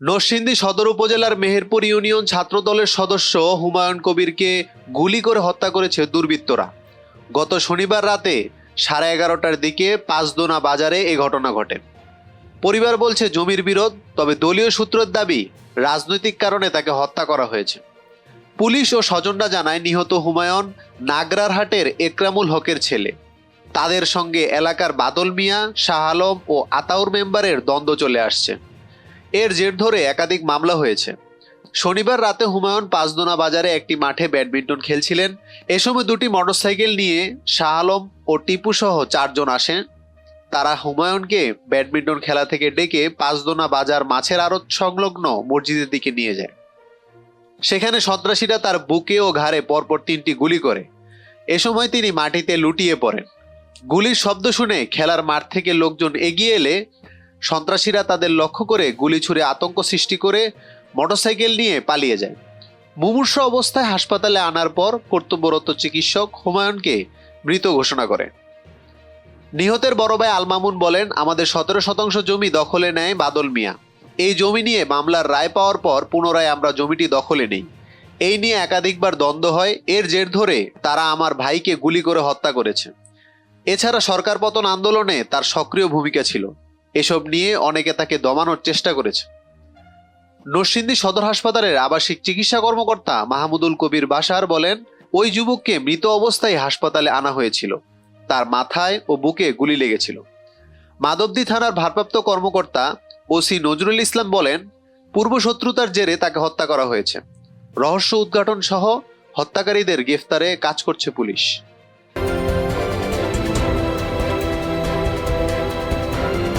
নরসিংদী সদর উপজেলার মেহেরপুর ইউনিয়ন ছাত্রদলের সদস্য হুমায়ুন কবিরকে গুলি করে হত্যা করেছে দুর্বৃত্তরা। গত শনিবার রাতে সাড়ে এগারোটার দিকে পাঁচদোনা বাজারে এ ঘটনা ঘটে। পরিবার বলছে জমির বিরোধ, তবে দলীয় সূত্রের দাবি রাজনৈতিক কারণে তাকে হত্যা করা হয়েছে। পুলিশ ও স্বজনরা জানায়, নিহত হুমায়ুন নাগরারহাটের একরামুল হকের ছেলে। তাদের সঙ্গে এলাকার বাদল মিয়া, শাহ আলম ও আতাউর মেম্বারের দ্বন্দ্ব চলে আসছে। এর জের ধরে একাধিক মামলা হয়েছে। শনিবার রাতে হুমায়ুন পাঁচদোনা বাজারে একটি মাঠে ব্যাডমিন্টন খেলছিলেন। এ সময় দুটি মোটরসাইকেল নিয়ে শাহ আলম ও টিপু সহ চারজন আসেন। তারা হুমায়ুনকে ব্যাডমিন্টন খেলা থেকে ডেকে পাঁচদোনা বাজার মাছের আড়ত সংলগ্ন মসজিদের দিকে নিয়ে যায়। সেখানে সন্ত্রাসীরা তার বুকে ও ঘাড়ে পরপর তিনটি গুলি করে। এ সময় তিনি মাটিতে লুটিয়ে পড়েন। গুলির শব্দ শুনে খেলার মাঠ থেকে লোকজন এগিয়ে এলে সন্ত্রাসীরা তাদের লক্ষ্য করে গুলি ছুড়ে আতঙ্ক সৃষ্টি করে মোটরসাইকেল নিয়ে পালিয়ে যায়। মুমূর্ষ অবস্থায় হাসপাতালে আনার পর কর্তব্যরত চিকিৎসক হুমায়ুনকে মৃত ঘোষণা করে নিহতের বড় ভাই আলমামুন বলেন, আমাদের সতেরো শতাংশ জমি দখলে নেয় বাদল মিয়া। এই জমি নিয়ে মামলার রায় পাওয়ার পর পুনরায় আমরা জমিটি দখলে নেই। এই নিয়ে একাধিকবার দ্বন্দ্ব হয়। এর জের ধরে তারা আমার ভাইকে গুলি করে হত্যা করেছে। এছাড়া সরকার পতন আন্দোলনে তার সক্রিয় ভূমিকা ছিল। এসব নিয়ে অনেকে তাকে দমানোর চেষ্টা করেছে। নরসিংদী সদর হাসপাতালের আবাসিক চিকিৎসা কর্মকর্তা মাহমুদুল কবির বাসার বলেন, ওই যুবককে মৃত অবস্থায় হাসপাতালে আনা হয়েছিল। তার মাথায় ও বুকে গুলি লেগেছিল। মাধবদী থানার ভারপ্রাপ্ত কর্মকর্তা ওসি নজরুল ইসলাম বলেন, পূর্ব শত্রুতার জেরে তাকে হত্যা করা হয়েছে। রহস্য উদ্ঘাটন সহ হত্যাকারীদের গ্রেফতারে কাজ করছে পুলিশ।